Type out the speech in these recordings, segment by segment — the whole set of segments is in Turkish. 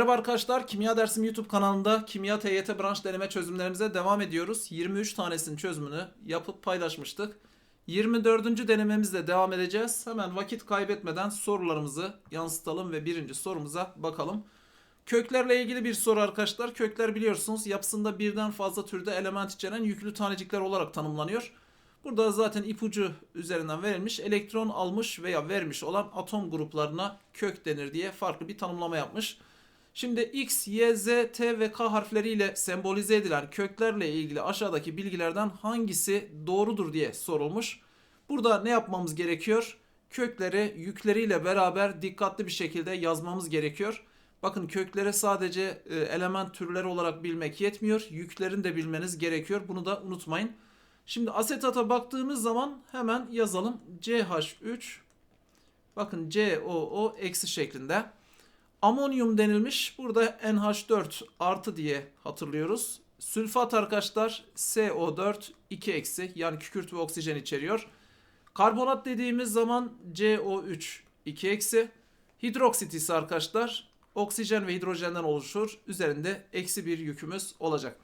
Merhaba arkadaşlar, Kimya Dersim YouTube kanalında Kimya TYT branş deneme çözümlerimize devam ediyoruz. 23 tanesinin çözümünü yapıp paylaşmıştık. 24. denememizle devam edeceğiz. Hemen vakit kaybetmeden sorularımızı yansıtalım ve birinci sorumuza bakalım. Köklerle ilgili bir soru arkadaşlar. Kökler biliyorsunuz yapısında birden fazla türde element içeren yüklü tanecikler olarak tanımlanıyor. Burada zaten ipucu üzerinden verilmiş elektron almış veya vermiş olan atom gruplarına kök denir diye farklı bir tanımlama yapmış. Şimdi X, Y, Z, T ve K harfleriyle sembolize edilen köklerle ilgili aşağıdaki bilgilerden hangisi doğrudur diye sorulmuş. Burada ne yapmamız gerekiyor? Kökleri yükleriyle beraber dikkatli bir şekilde yazmamız gerekiyor. Bakın kökleri sadece e, element türleri olarak bilmek yetmiyor. Yüklerini de bilmeniz gerekiyor. Bunu da unutmayın. Şimdi asetata baktığımız zaman hemen yazalım. CH3 bakın COO eksi şeklinde. Amonyum denilmiş. Burada NH4 artı diye hatırlıyoruz. Sülfat arkadaşlar CO4 2 eksi yani kükürt ve oksijen içeriyor. Karbonat dediğimiz zaman CO3 2 eksi. Hidroksit ise arkadaşlar oksijen ve hidrojenden oluşur. Üzerinde eksi bir yükümüz olacak.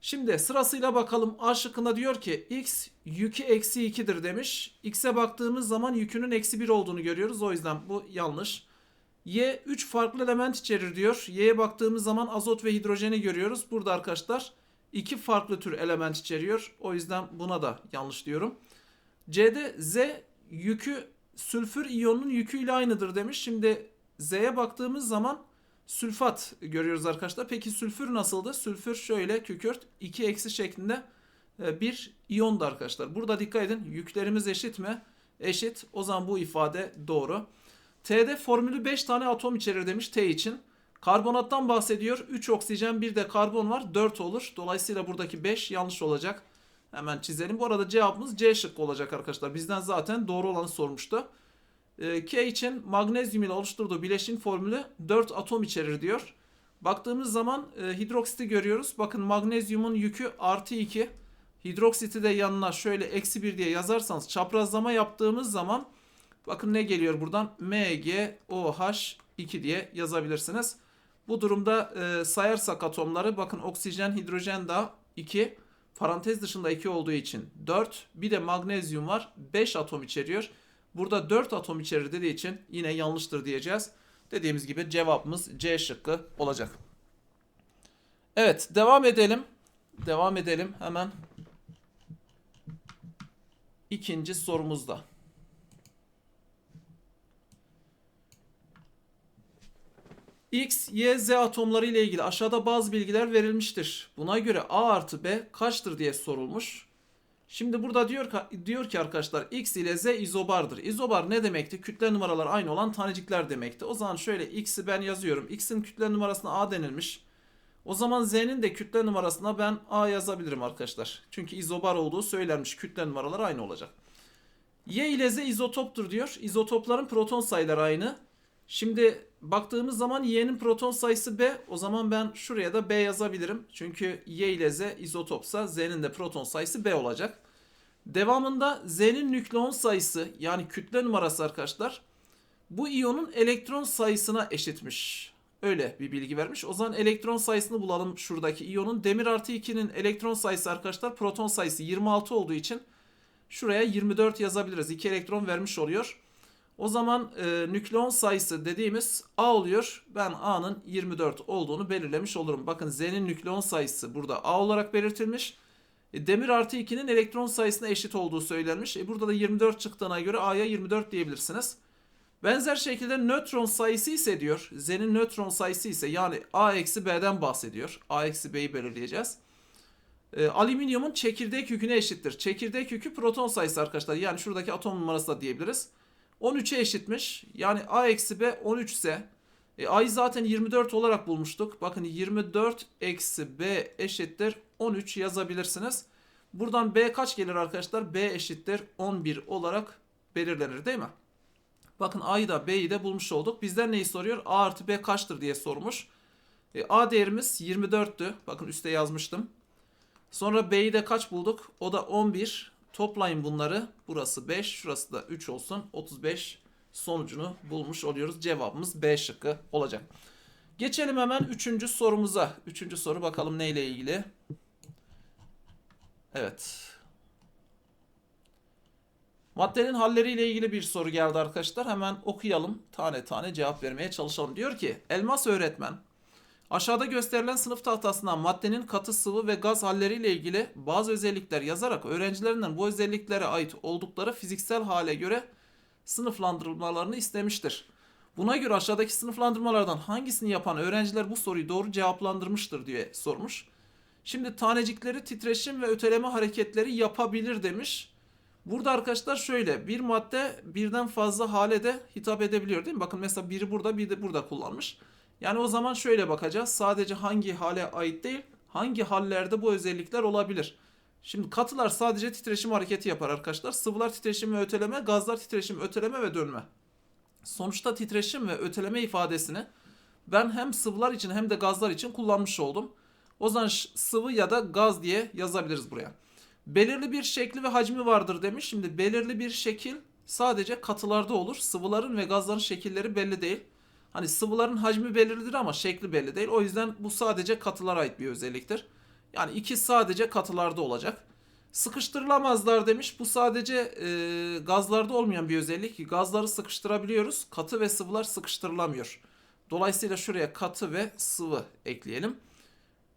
Şimdi sırasıyla bakalım A şıkkında diyor ki X yükü eksi 2'dir demiş. X'e baktığımız zaman yükünün eksi 1 olduğunu görüyoruz. O yüzden bu yanlış. Y 3 farklı element içerir diyor. Y'ye baktığımız zaman azot ve hidrojeni görüyoruz. Burada arkadaşlar iki farklı tür element içeriyor. O yüzden buna da yanlış diyorum. C'de Z yükü sülfür iyonunun yüküyle aynıdır demiş. Şimdi Z'ye baktığımız zaman sülfat görüyoruz arkadaşlar. Peki sülfür nasıldı? Sülfür şöyle kükürt 2 eksi şeklinde e, bir iyondu arkadaşlar. Burada dikkat edin yüklerimiz eşit mi? Eşit. O zaman bu ifade doğru. T'de formülü 5 tane atom içerir demiş T için. Karbonattan bahsediyor. 3 oksijen bir de karbon var. 4 olur. Dolayısıyla buradaki 5 yanlış olacak. Hemen çizelim. Bu arada cevabımız C şıkkı olacak arkadaşlar. Bizden zaten doğru olanı sormuştu. Ee, K için magnezyum ile oluşturduğu bileşin formülü 4 atom içerir diyor. Baktığımız zaman e, hidroksiti görüyoruz. Bakın magnezyumun yükü artı 2. Hidroksiti de yanına şöyle eksi 1 diye yazarsanız çaprazlama yaptığımız zaman bakın ne geliyor buradan? MgOH2 diye yazabilirsiniz. Bu durumda e, sayarsak atomları bakın oksijen, hidrojen da 2. Parantez dışında 2 olduğu için 4. Bir de magnezyum var. 5 atom içeriyor. Burada 4 atom içerir dediği için yine yanlıştır diyeceğiz. Dediğimiz gibi cevabımız C şıkkı olacak. Evet devam edelim. Devam edelim hemen. İkinci sorumuzda. X, Y, Z atomları ile ilgili aşağıda bazı bilgiler verilmiştir. Buna göre A artı B kaçtır diye sorulmuş. Şimdi burada diyor ki, diyor ki arkadaşlar X ile Z izobardır. İzobar ne demekti? Kütle numaralar aynı olan tanecikler demekti. O zaman şöyle X'i ben yazıyorum. X'in kütle numarasına A denilmiş. O zaman Z'nin de kütle numarasına ben A yazabilirim arkadaşlar. Çünkü izobar olduğu söylenmiş. Kütle numaraları aynı olacak. Y ile Z izotoptur diyor. İzotopların proton sayıları aynı. Şimdi baktığımız zaman Y'nin proton sayısı B. O zaman ben şuraya da B yazabilirim. Çünkü Y ile Z izotopsa Z'nin de proton sayısı B olacak. Devamında Z'nin nükleon sayısı yani kütle numarası arkadaşlar bu iyonun elektron sayısına eşitmiş. Öyle bir bilgi vermiş. O zaman elektron sayısını bulalım şuradaki iyonun. Demir artı 2'nin elektron sayısı arkadaşlar proton sayısı 26 olduğu için şuraya 24 yazabiliriz. 2 elektron vermiş oluyor. O zaman e, nükleon sayısı dediğimiz A oluyor. Ben A'nın 24 olduğunu belirlemiş olurum. Bakın Z'nin nükleon sayısı burada A olarak belirtilmiş. E, demir artı 2'nin elektron sayısına eşit olduğu söylenmiş. E, burada da 24 çıktığına göre A'ya 24 diyebilirsiniz. Benzer şekilde nötron sayısı ise diyor. Z'nin nötron sayısı ise yani A eksi B'den bahsediyor. A eksi B'yi belirleyeceğiz. E, alüminyumun çekirdek yüküne eşittir. Çekirdek yükü proton sayısı arkadaşlar. Yani şuradaki atom numarası da diyebiliriz. 13'e eşitmiş. Yani A eksi B 13 ise e, A'yı zaten 24 olarak bulmuştuk. Bakın 24 eksi B eşittir 13 yazabilirsiniz. Buradan B kaç gelir arkadaşlar? B eşittir 11 olarak belirlenir değil mi? Bakın A'yı da B'yi de bulmuş olduk. Bizden neyi soruyor? A artı B kaçtır diye sormuş. E, A değerimiz 24'tü. Bakın üstte yazmıştım. Sonra B'yi de kaç bulduk? O da 11. Toplayın bunları. Burası 5, şurası da 3 olsun. 35 sonucunu bulmuş oluyoruz. Cevabımız B şıkkı olacak. Geçelim hemen üçüncü sorumuza. Üçüncü soru bakalım neyle ilgili. Evet. Maddenin halleriyle ilgili bir soru geldi arkadaşlar. Hemen okuyalım. Tane tane cevap vermeye çalışalım. Diyor ki Elmas öğretmen aşağıda gösterilen sınıf tahtasından maddenin katı sıvı ve gaz halleriyle ilgili bazı özellikler yazarak öğrencilerinden bu özelliklere ait oldukları fiziksel hale göre sınıflandırılmalarını istemiştir. Buna göre aşağıdaki sınıflandırmalardan hangisini yapan öğrenciler bu soruyu doğru cevaplandırmıştır diye sormuş. Şimdi tanecikleri titreşim ve öteleme hareketleri yapabilir demiş. Burada arkadaşlar şöyle bir madde birden fazla hale de hitap edebiliyor değil mi? Bakın mesela biri burada bir de burada kullanmış. Yani o zaman şöyle bakacağız. Sadece hangi hale ait değil hangi hallerde bu özellikler olabilir. Şimdi katılar sadece titreşim hareketi yapar arkadaşlar. Sıvılar titreşim ve öteleme, gazlar titreşim, öteleme ve dönme. Sonuçta titreşim ve öteleme ifadesini ben hem sıvılar için hem de gazlar için kullanmış oldum. O zaman sıvı ya da gaz diye yazabiliriz buraya. Belirli bir şekli ve hacmi vardır demiş. Şimdi belirli bir şekil sadece katılarda olur. Sıvıların ve gazların şekilleri belli değil. Hani sıvıların hacmi belirlidir ama şekli belli değil. O yüzden bu sadece katılara ait bir özelliktir. Yani iki sadece katılarda olacak. Sıkıştırılamazlar demiş. Bu sadece e, gazlarda olmayan bir özellik. Gazları sıkıştırabiliyoruz. Katı ve sıvılar sıkıştırılamıyor. Dolayısıyla şuraya katı ve sıvı ekleyelim.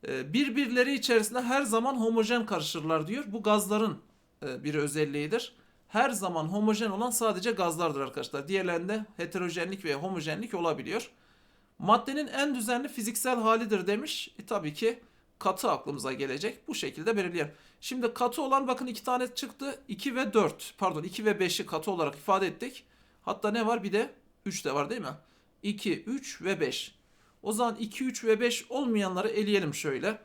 E, birbirleri içerisinde her zaman homojen karışırlar diyor. Bu gazların e, bir özelliğidir. Her zaman homojen olan sadece gazlardır arkadaşlar. Diğerlerinde heterojenlik ve homojenlik olabiliyor. Maddenin en düzenli fiziksel halidir demiş. E, tabii ki katı aklımıza gelecek. Bu şekilde belirleyelim. Şimdi katı olan bakın iki tane çıktı. 2 ve 4 pardon 2 ve 5'i katı olarak ifade ettik. Hatta ne var bir de 3 de var değil mi? 2, 3 ve 5. O zaman 2, 3 ve 5 olmayanları eleyelim şöyle.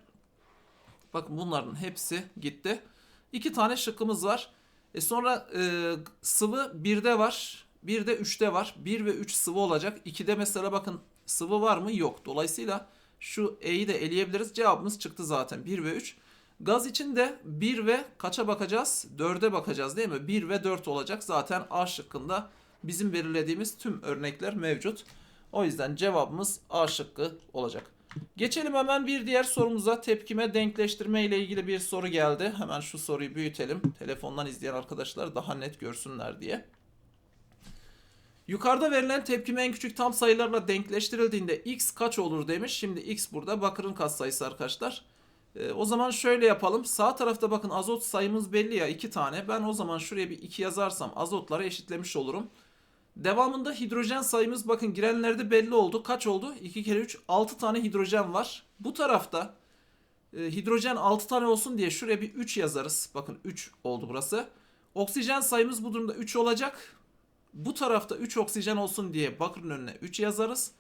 Bakın bunların hepsi gitti. İki tane şıkkımız var. E sonra e, sıvı 1'de var. 1'de 3'te var. 1 ve 3 sıvı olacak. 2'de mesela bakın sıvı var mı? Yok. Dolayısıyla şu E'yi de eleyebiliriz. Cevabımız çıktı zaten. 1 ve 3. Gaz için de 1 ve kaça bakacağız? 4'e bakacağız değil mi? 1 ve 4 olacak. Zaten A şıkkında bizim belirlediğimiz tüm örnekler mevcut. O yüzden cevabımız A şıkkı olacak. Geçelim hemen bir diğer sorumuza. Tepkime denkleştirme ile ilgili bir soru geldi. Hemen şu soruyu büyütelim. Telefondan izleyen arkadaşlar daha net görsünler diye. Yukarıda verilen tepkime en küçük tam sayılarla denkleştirildiğinde x kaç olur demiş. Şimdi x burada bakırın katsayısı arkadaşlar. Ee, o zaman şöyle yapalım. Sağ tarafta bakın azot sayımız belli ya 2 tane. Ben o zaman şuraya bir 2 yazarsam azotları eşitlemiş olurum. Devamında hidrojen sayımız bakın girenlerde belli oldu. Kaç oldu? 2 kere 3 6 tane hidrojen var. Bu tarafta e, hidrojen 6 tane olsun diye şuraya bir 3 yazarız. Bakın 3 oldu burası. Oksijen sayımız bu durumda 3 olacak. Bu tarafta 3 oksijen olsun diye bakırın önüne 3 yazarız.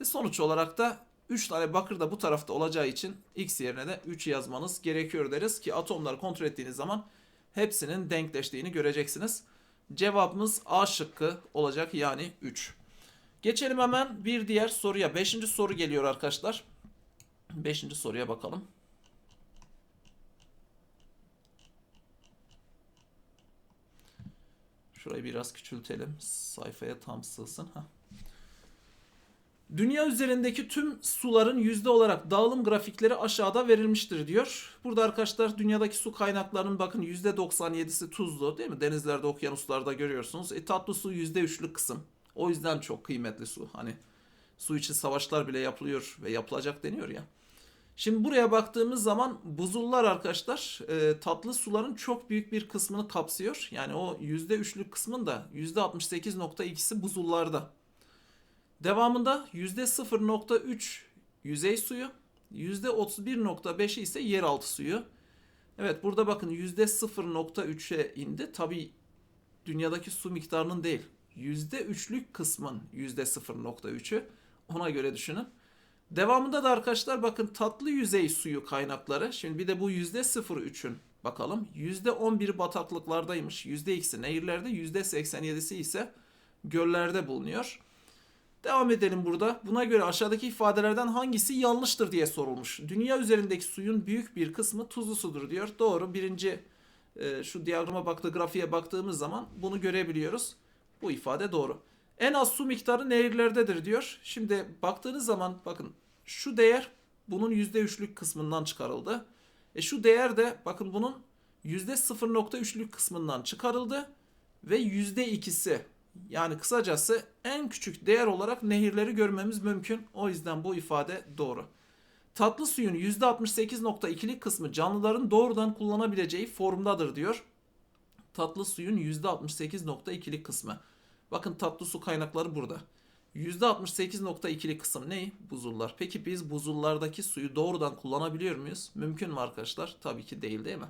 Ve sonuç olarak da 3 tane bakır da bu tarafta olacağı için x yerine de 3 yazmanız gerekiyor deriz ki atomları kontrol ettiğiniz zaman hepsinin denkleştiğini göreceksiniz. Cevabımız A şıkkı olacak yani 3. Geçelim hemen bir diğer soruya. 5. soru geliyor arkadaşlar. 5. soruya bakalım. Şurayı biraz küçültelim. Sayfaya tam sığsın. Heh. Dünya üzerindeki tüm suların yüzde olarak dağılım grafikleri aşağıda verilmiştir diyor. Burada arkadaşlar dünyadaki su kaynaklarının bakın yüzde 97'si tuzlu değil mi? Denizlerde, okyanuslarda görüyorsunuz. E, tatlı su yüzde 3'lük kısım. O yüzden çok kıymetli su. Hani su için savaşlar bile yapılıyor ve yapılacak deniyor ya. Şimdi buraya baktığımız zaman buzullar arkadaşlar e, tatlı suların çok büyük bir kısmını kapsıyor. Yani o %3'lük kısmın da %68.2'si buzullarda. Devamında %0.3 yüzey suyu, %31.5'i ise yeraltı suyu. Evet burada bakın %0.3'e indi. Tabi dünyadaki su miktarının değil. %3'lük kısmın %0.3'ü. Ona göre düşünün. Devamında da arkadaşlar bakın tatlı yüzey suyu kaynakları. Şimdi bir de bu %03'ün bakalım. %11 bataklıklardaymış. %2'si nehirlerde, %87'si ise göllerde bulunuyor. Devam edelim burada. Buna göre aşağıdaki ifadelerden hangisi yanlıştır diye sorulmuş. Dünya üzerindeki suyun büyük bir kısmı tuzlu sudur diyor. Doğru. Birinci e, şu diyagrama baktığı grafiğe baktığımız zaman bunu görebiliyoruz. Bu ifade doğru. En az su miktarı nehirlerdedir diyor. Şimdi baktığınız zaman bakın Şu değer bunun %3'lük kısmından çıkarıldı. E şu değer de bakın bunun %0.3'lük kısmından çıkarıldı ve %2'si yani kısacası en küçük değer olarak nehirleri görmemiz mümkün. O yüzden bu ifade doğru. Tatlı suyun %68.2'lik kısmı canlıların doğrudan kullanabileceği formdadır diyor. Tatlı suyun %68.2'lik kısmı. Bakın tatlı su kaynakları burada. %68.2'lik kısım ne? Buzullar. Peki biz buzullardaki suyu doğrudan kullanabiliyor muyuz? Mümkün mü arkadaşlar? Tabii ki değil değil mi?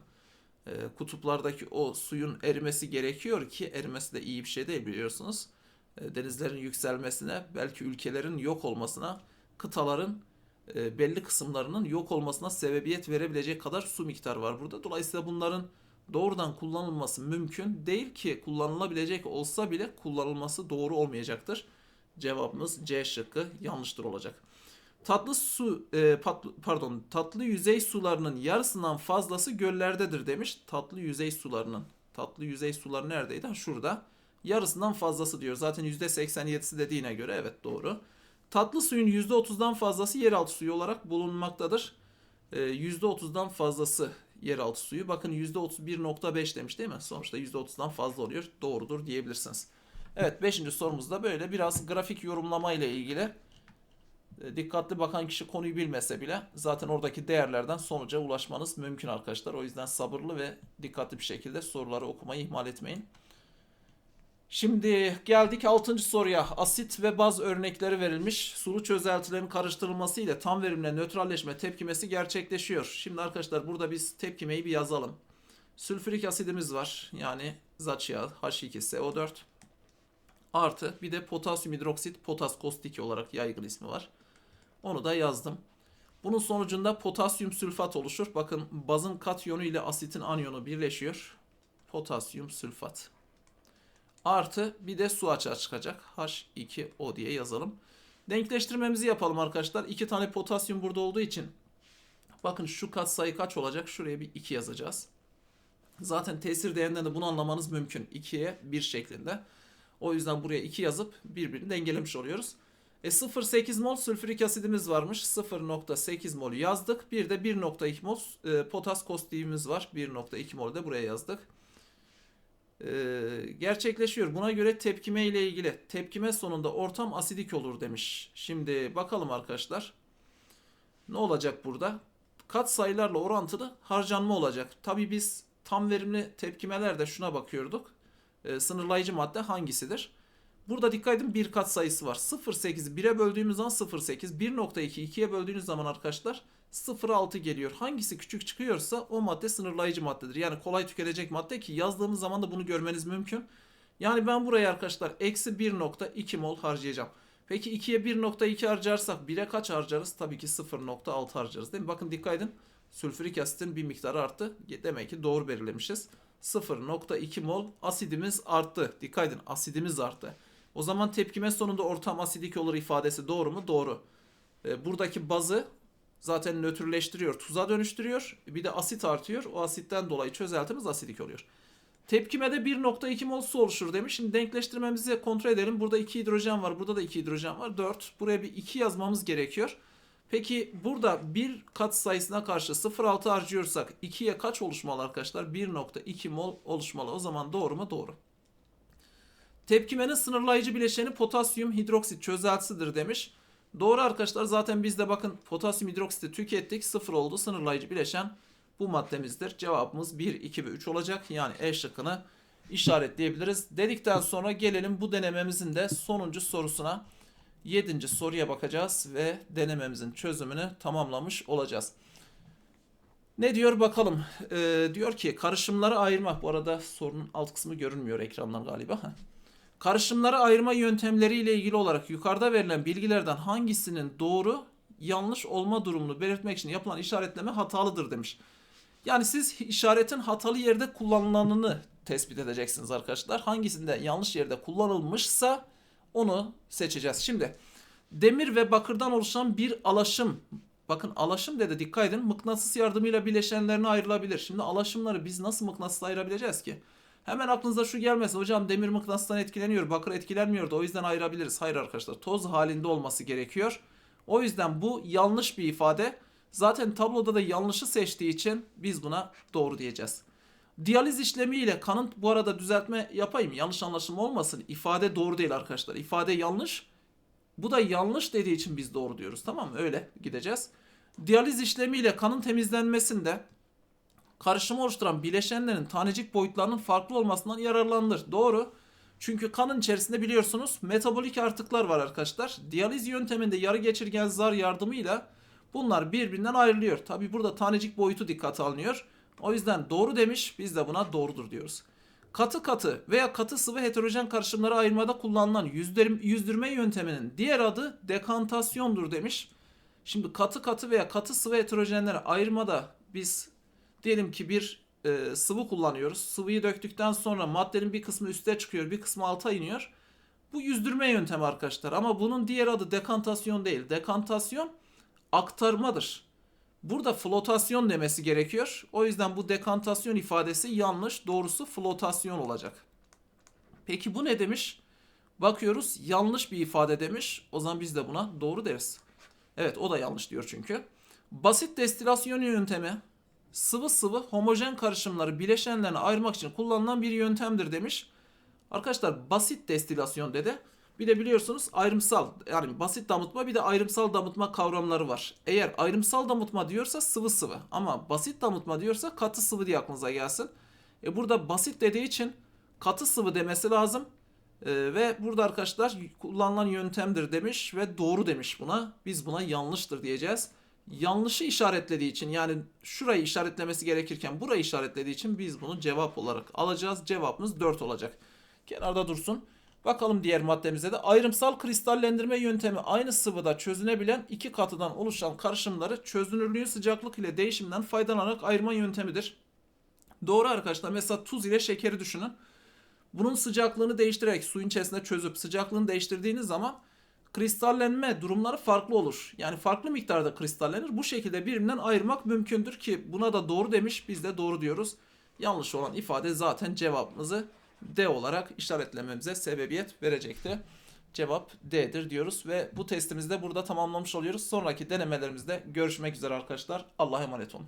Ee, kutuplardaki o suyun erimesi gerekiyor ki erimesi de iyi bir şey değil biliyorsunuz. Ee, denizlerin yükselmesine, belki ülkelerin yok olmasına, kıtaların e, belli kısımlarının yok olmasına sebebiyet verebilecek kadar su miktarı var burada. Dolayısıyla bunların doğrudan kullanılması mümkün değil ki kullanılabilecek olsa bile kullanılması doğru olmayacaktır. Cevabımız C şıkkı yanlıştır olacak. Tatlı su e, patl- pardon tatlı yüzey sularının yarısından fazlası göllerdedir demiş. Tatlı yüzey sularının tatlı yüzey suları neredeydi? Ha, şurada. Yarısından fazlası diyor. Zaten %87'si dediğine göre evet doğru. Tatlı suyun %30'dan fazlası yeraltı suyu olarak bulunmaktadır. Ee, %30'dan fazlası yeraltı suyu. Bakın %31.5 demiş değil mi? Sonuçta %30'dan fazla oluyor. Doğrudur diyebilirsiniz. Evet 5. sorumuz da böyle biraz grafik yorumlama ile ilgili. E, Dikkatli bakan kişi konuyu bilmese bile zaten oradaki değerlerden sonuca ulaşmanız mümkün arkadaşlar. O yüzden sabırlı ve dikkatli bir şekilde soruları okumayı ihmal etmeyin. Şimdi geldik 6. soruya. Asit ve baz örnekleri verilmiş. Sulu çözeltilerin karıştırılması ile tam verimle nötralleşme tepkimesi gerçekleşiyor. Şimdi arkadaşlar burada biz tepkimeyi bir yazalım. Sülfürik asidimiz var. Yani zaç yağı H2SO4 artı bir de potasyum hidroksit potas kostik olarak yaygın ismi var. Onu da yazdım. Bunun sonucunda potasyum sülfat oluşur. Bakın bazın katyonu ile asitin anyonu birleşiyor. Potasyum sülfat. Artı bir de su açığa çıkacak. H2O diye yazalım. Denkleştirmemizi yapalım arkadaşlar. İki tane potasyum burada olduğu için bakın şu katsayı kaç olacak? Şuraya bir 2 yazacağız. Zaten tesir değerinden de bunu anlamanız mümkün. 2'ye 1 şeklinde. O yüzden buraya 2 yazıp birbirini dengelemiş oluyoruz. E 0.8 mol sülfürik asidimiz varmış. 0.8 mol yazdık. Bir de 1.2 mol e, potas kostiğimiz var. 1.2 mol de buraya yazdık. E, gerçekleşiyor. Buna göre tepkime ile ilgili tepkime sonunda ortam asidik olur demiş. Şimdi bakalım arkadaşlar. Ne olacak burada? Kat sayılarla orantılı harcanma olacak. Tabii biz tam verimli tepkimelerde şuna bakıyorduk. E, sınırlayıcı madde hangisidir? Burada dikkat edin bir kat sayısı var. 0.8'i 1'e böldüğümüz zaman 0.8. 1.2'yi 2'ye böldüğünüz zaman arkadaşlar 0.6 geliyor. Hangisi küçük çıkıyorsa o madde sınırlayıcı maddedir. Yani kolay tüketecek madde ki yazdığımız zaman da bunu görmeniz mümkün. Yani ben buraya arkadaşlar eksi 1.2 mol harcayacağım. Peki 2'ye 1.2 harcarsak 1'e kaç harcarız? Tabii ki 0.6 harcarız değil mi? Bakın dikkat edin. Sülfürik asitin bir miktarı arttı. Demek ki doğru belirlemişiz. 0.2 mol asidimiz arttı. Dikkat edin asidimiz arttı. O zaman tepkime sonunda ortam asidik olur ifadesi doğru mu? Doğru. E, buradaki bazı zaten nötrleştiriyor, tuza dönüştürüyor. Bir de asit artıyor. O asitten dolayı çözeltimiz asidik oluyor. Tepkimede 1.2 mol su oluşur demiş. Şimdi denkleştirmemizi kontrol edelim. Burada 2 hidrojen var. Burada da 2 hidrojen var. 4. Buraya bir 2 yazmamız gerekiyor. Peki burada bir kat sayısına karşı 0.6 harcıyorsak 2'ye kaç oluşmalı arkadaşlar? 1.2 mol oluşmalı. O zaman doğru mu? Doğru. Tepkimenin sınırlayıcı bileşeni potasyum hidroksit çözeltisidir demiş. Doğru arkadaşlar zaten biz de bakın potasyum hidroksiti tükettik. Sıfır oldu. Sınırlayıcı bileşen bu maddemizdir. Cevabımız 1, 2 ve 3 olacak. Yani E şıkkını işaretleyebiliriz. Dedikten sonra gelelim bu denememizin de sonuncu sorusuna. 7. soruya bakacağız ve denememizin çözümünü tamamlamış olacağız. Ne diyor bakalım. Ee, diyor ki karışımları ayırmak. Bu arada sorunun alt kısmı görünmüyor ekrandan galiba. Karışımları ayırma yöntemleri ile ilgili olarak yukarıda verilen bilgilerden hangisinin doğru yanlış olma durumunu belirtmek için yapılan işaretleme hatalıdır demiş. Yani siz işaretin hatalı yerde kullanılanını tespit edeceksiniz arkadaşlar. Hangisinde yanlış yerde kullanılmışsa onu seçeceğiz. Şimdi demir ve bakırdan oluşan bir alaşım. Bakın alaşım dedi dikkat edin mıknatıs yardımıyla bileşenlerine ayrılabilir. Şimdi alaşımları biz nasıl mıknatısla ayırabileceğiz ki? Hemen aklınıza şu gelmesin. Hocam demir mıknatıstan etkileniyor, bakır etkilenmiyor da o yüzden ayırabiliriz. Hayır arkadaşlar toz halinde olması gerekiyor. O yüzden bu yanlış bir ifade. Zaten tabloda da yanlışı seçtiği için biz buna doğru diyeceğiz. Diyaliz işlemiyle kanın bu arada düzeltme yapayım. Yanlış anlaşılma olmasın. İfade doğru değil arkadaşlar. İfade yanlış. Bu da yanlış dediği için biz doğru diyoruz. Tamam mı? Öyle gideceğiz. Diyaliz işlemiyle kanın temizlenmesinde karışımı oluşturan bileşenlerin tanecik boyutlarının farklı olmasından yararlanılır. Doğru. Çünkü kanın içerisinde biliyorsunuz metabolik artıklar var arkadaşlar. Diyaliz yönteminde yarı geçirgen zar yardımıyla bunlar birbirinden ayrılıyor. Tabi burada tanecik boyutu dikkate alınıyor. O yüzden doğru demiş biz de buna doğrudur diyoruz. Katı katı veya katı sıvı heterojen karışımları ayırmada kullanılan yüzdürme yönteminin diğer adı dekantasyondur demiş. Şimdi katı katı veya katı sıvı heterojenleri ayırmada biz diyelim ki bir e, sıvı kullanıyoruz. Sıvıyı döktükten sonra maddenin bir kısmı üste çıkıyor, bir kısmı alta iniyor. Bu yüzdürme yöntemi arkadaşlar ama bunun diğer adı dekantasyon değil. Dekantasyon aktarmadır. Burada flotasyon demesi gerekiyor. O yüzden bu dekantasyon ifadesi yanlış. Doğrusu flotasyon olacak. Peki bu ne demiş? Bakıyoruz yanlış bir ifade demiş. O zaman biz de buna doğru deriz. Evet o da yanlış diyor çünkü. Basit destilasyon yöntemi sıvı sıvı homojen karışımları bileşenlerine ayırmak için kullanılan bir yöntemdir demiş. Arkadaşlar basit destilasyon dedi. Bir de biliyorsunuz ayrımsal yani basit damıtma bir de ayrımsal damıtma kavramları var. Eğer ayrımsal damıtma diyorsa sıvı sıvı ama basit damıtma diyorsa katı sıvı diye aklınıza gelsin. E burada basit dediği için katı sıvı demesi lazım. E, ve burada arkadaşlar kullanılan yöntemdir demiş ve doğru demiş buna. Biz buna yanlıştır diyeceğiz. Yanlışı işaretlediği için yani şurayı işaretlemesi gerekirken burayı işaretlediği için biz bunu cevap olarak alacağız. Cevabımız 4 olacak. Kenarda dursun. Bakalım diğer maddemize de ayrımsal kristallendirme yöntemi aynı sıvıda çözünebilen iki katıdan oluşan karışımları çözünürlüğün sıcaklık ile değişiminden faydalanarak ayırma yöntemidir. Doğru arkadaşlar. Mesela tuz ile şekeri düşünün. Bunun sıcaklığını değiştirerek suyun içerisinde çözüp sıcaklığını değiştirdiğiniz zaman kristallenme durumları farklı olur. Yani farklı miktarda kristallenir. Bu şekilde birbirinden ayırmak mümkündür ki buna da doğru demiş. Biz de doğru diyoruz. Yanlış olan ifade zaten cevabımızı D olarak işaretlememize sebebiyet verecekti. Cevap D'dir diyoruz ve bu testimizi de burada tamamlamış oluyoruz. Sonraki denemelerimizde görüşmek üzere arkadaşlar. Allah'a emanet olun.